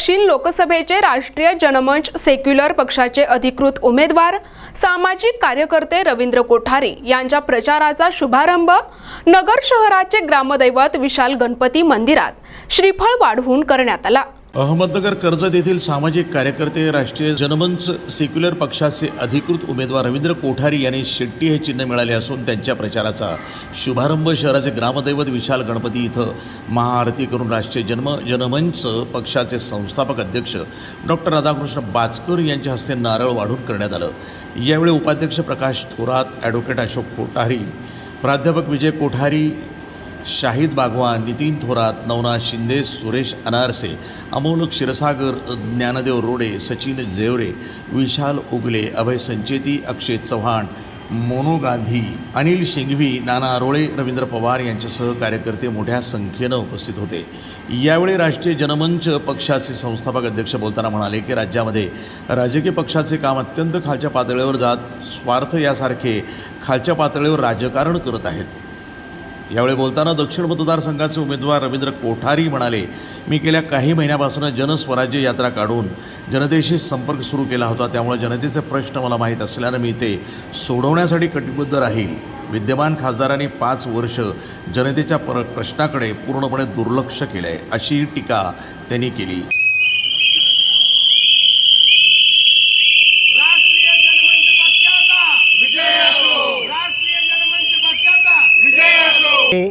दक्षिण लोकसभेचे राष्ट्रीय जनमंच सेक्युलर पक्षाचे अधिकृत उमेदवार सामाजिक कार्यकर्ते रवींद्र कोठारी यांच्या प्रचाराचा शुभारंभ नगर शहराचे ग्रामदैवत विशाल गणपती मंदिरात श्रीफळ वाढवून करण्यात आला. अहमदनगर कर्जत येथील सामाजिक कार्यकर्ते राष्ट्रीय जनमंच सेक्युलर पक्षाचे अधिकृत उमेदवार रवींद्र कोठारी यांनी शेट्टी हे चिन्ह मिळाले असून त्यांच्या प्रचाराचा शुभारंभ शहराचे ग्रामदैवत विशाल गणपती इथं महाआरती करून राष्ट्रीय जन्म जनमंच पक्षाचे संस्थापक अध्यक्ष डॉक्टर राधाकृष्ण बाचकर यांच्या हस्ते नारळ वाढून करण्यात आलं. यावेळी उपाध्यक्ष प्रकाश थोरात ॲडव्होकेट अशोक कोठारी प्राध्यापक विजय कोठारी शाहिद बागवान नितीन थोरात नवनाथ शिंदे सुरेश अनारसे अमोल क्षीरसागर ज्ञानदेव रोडे सचिन जेवरे विशाल उगले अभय संचेती अक्षय चव्हाण मोनो गांधी अनिल शिंघवी नाना अरोळे रवींद्र पवार यांच्यासह कार्यकर्ते मोठ्या संख्येनं उपस्थित होते. यावेळी राष्ट्रीय जनमंच पक्षाचे संस्थापक अध्यक्ष बोलताना म्हणाले की राज्यामध्ये राजकीय पक्षाचे काम अत्यंत खालच्या पातळीवर जात स्वार्थ यासारखे खालच्या पातळीवर राजकारण करत आहेत. यावेळी बोलताना दक्षिण मतदारसंघाचे उमेदवार रवींद्र कोठारी म्हणाले मी गेल्या काही महिन्यापासून जनस्वराज्य यात्रा काढून जनतेशी संपर्क सुरू केला होता. त्यामुळे जनतेचे प्रश्न मला माहीत असल्यानं मी ते सोडवण्यासाठी कटिबद्ध राहील. विद्यमान खासदारांनी पाच वर्ष जनतेच्या पर प्रश्नाकडे पूर्णपणे दुर्लक्ष केलं आहे अशी टीका त्यांनी केली राष्ट्रीय जनमंच पक्षाचा विजय असो राष्ट्रीय जनमंच पक्षाचा विजय असो मी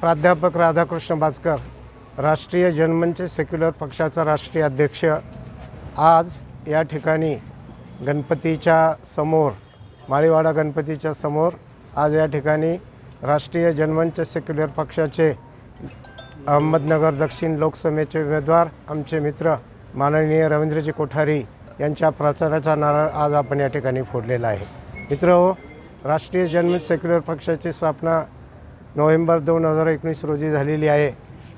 प्राध्यापक राधाकृष्ण भास्कर राष्ट्रीय जनमंच सेक्युलर पक्षाचा राष्ट्रीय अध्यक्ष. आज या ठिकाणी गणपतीच्या समोर माळीवाडा गणपतीच्या समोर आज या ठिकाणी राष्ट्रीय जनमंच सेक्युलर पक्षाचे अहमदनगर दक्षिण लोकसभेचे उमेदवार आमचे मित्र माननीय रवींद्रजी कोठारी यांच्या प्रचाराचा नारळ आज आपण या ठिकाणी फोडलेला आहे. मित्र हो, राष्ट्रीय जनमत सेक्युलर पक्षाची स्थापना नोव्हेंबर दोन हजार एकोणीस रोजी झालेली आहे.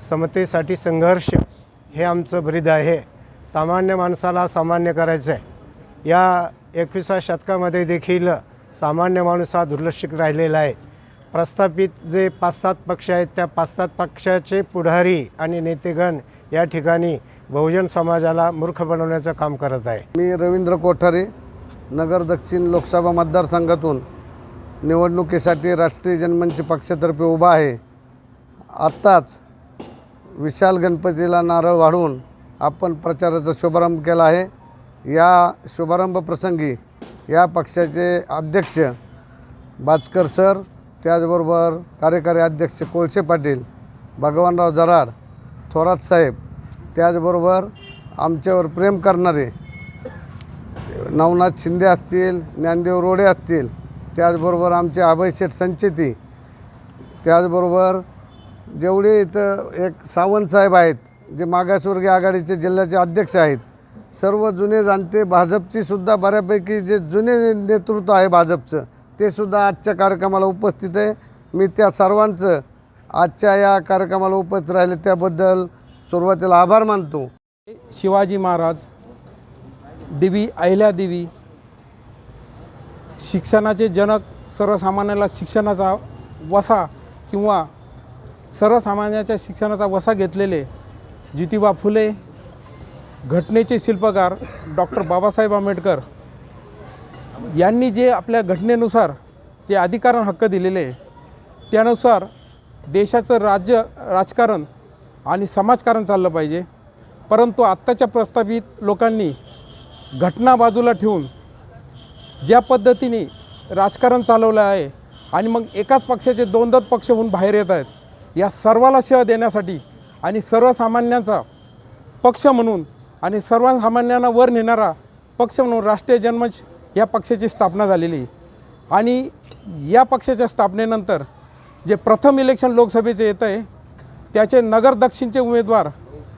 समतेसाठी संघर्ष हे आमचं ब्रीद आहे. सामान्य माणसाला सामान्य करायचं आहे या एकविसा शतकामध्ये देखील सामान्य माणूस हा दुर्लक्षित राहिलेला आहे. प्रस्थापित जे पाच सात पक्ष आहेत त्या पाच सात पक्षाचे पुढारी आणि नेतेगण या ठिकाणी बहुजन समाजाला मूर्ख बनवण्याचं काम करत आहे. मी रवींद्र कोठारे नगर दक्षिण लोकसभा मतदारसंघातून निवडणुकीसाठी राष्ट्रीय जनमंच पक्षातर्फे उभा आहे. आत्ताच विशाल गणपतीला नारळ वाढवून आपण प्रचाराचा शुभारंभ केला आहे. या शुभारंभ प्रसंगी या पक्षाचे अध्यक्ष बाचकर सर त्याचबरोबर कार्यकारी अध्यक्ष कोळसे पाटील भगवानराव जराड थोरात साहेब त्याचबरोबर आमच्यावर प्रेम करणारे नवनाथ शिंदे असतील ज्ञानदेव रोडे असतील त्याचबरोबर आमचे अभयशेठ संचेती त्याचबरोबर जेवढे इथं एक सावंत साहेब आहेत जे मागासवर्गीय आघाडीचे जिल्ह्याचे अध्यक्ष आहेत सर्व जुने जाणते भाजपची सुद्धा बऱ्यापैकी जे जुने नेतृत्व आहे भाजपचं ते सुद्धा आजच्या कार्यक्रमाला उपस्थित आहे. मी त्या सर्वांचं आजच्या या कार्यक्रमाला उपस्थित राहिले त्याबद्दल सुरुवातीला आभार मानतो. शिवाजी महाराज देवी अहिल्यादेवी शिक्षणाचे जनक सर्वसामान्याला शिक्षणाचा वसा किंवा सर्वसामान्याच्या शिक्षणाचा वसा घेतलेले ज्योतिबा फुले घटनेचे शिल्पकार डॉक्टर बाबासाहेब आंबेडकर यांनी जे आपल्या घटनेनुसार जे अधिकार हक्क दिलेले त्यानुसार देशाचं राज्य राजकारण आणि समाजकारण चाललं पाहिजे. परंतु आत्ताच्या प्रस्थापित लोकांनी घटना बाजूला ठेवून ज्या पद्धतीने राजकारण चालवलं आहे आणि मग एकाच पक्षाचे दोन दोन पक्ष होऊन बाहेर येत आहेत या सर्वाला सेवा देण्यासाठी आणि सर्वसामान्यांचा पक्ष म्हणून आणि सर्वसामान्यांना वर नेणारा पक्ष म्हणून राष्ट्रीय जनमंच या पक्षाची स्थापना झालेली आहे. आणि या पक्षाच्या स्थापनेनंतर जे प्रथम इलेक्शन लोकसभेचे येतं आहे त्याचे नगर दक्षिणचे उमेदवार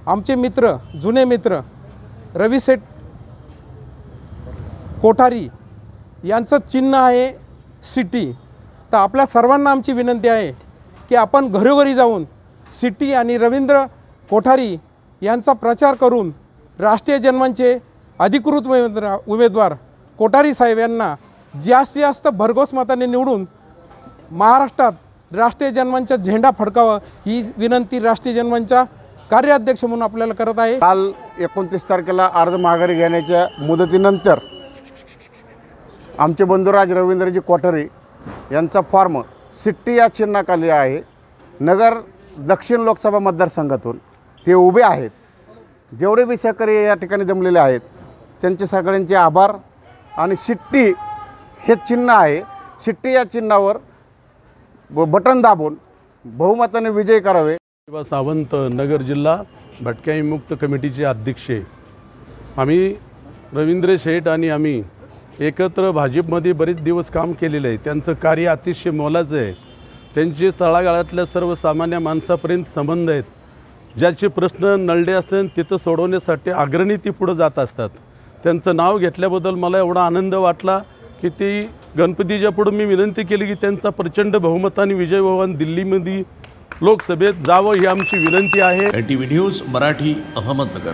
आमचे मित्र जुने मित्र रवी सेठ कोठारी यांचं चिन्ह आहे सिटी. तर आपल्या सर्वांना आमची विनंती आहे की आपण घरोघरी जाऊन सिटी आणि रवींद्र कोठारी यांचा प्रचार करून राष्ट्रीय जन्मांचे अधिकृत उमेदवार उमेदवार कोठारी साहेब यांना जास्तीत जास्त भरघोस मताने निवडून महाराष्ट्रात राष्ट्रीय जन्मांचा झेंडा फडकावा ही विनंती राष्ट्रीय जन्मांच्या कार्याध्यक्ष म्हणून आपल्याला करत आहे. काल एकोणतीस तारखेला अर्ज माघारी घेण्याच्या मुदतीनंतर आमचे बंधुराज रवींद्रजी कोठारे यांचा फॉर्म सिट्टी या चिन्हाखाली आहे. नगर दक्षिण लोकसभा मतदारसंघातून ते उभे आहेत. जेवढे बी सहकारी या ठिकाणी जमलेले आहेत त्यांचे सगळ्यांचे आभार आणि सिट्टी हे चिन्ह आहे. सिट्टी या चिन्हावर ब- बटन दाबून बहुमताने विजय करावे. शिवा सावंत नगर जिल्हा भटक्याई मुक्त कमिटीचे अध्यक्ष. आम्ही रवींद्र शेठ आणि आम्ही एकत्र भाजपमध्ये बरेच दिवस काम केलेलं आहे. त्यांचं कार्य अतिशय मोलाचं आहे. त्यांचे तळागाळातल्या सर्वसामान्य माणसापर्यंत संबंध आहेत. ज्याचे प्रश्न नळले असतात तिथं सोडवण्यासाठी अग्रणी ती पुढं जात असतात. त्यांचं नाव घेतल्याबद्दल मला एवढा आनंद वाटला की ती गणपतीच्या पुढं मी विनंती केली की त्यांचा प्रचंड बहुमताने विजय भवन दिल्लीमध्ये लोकसभेत जावं ही आमची विनंती आहे. N T V news Marathi Ahmednagar.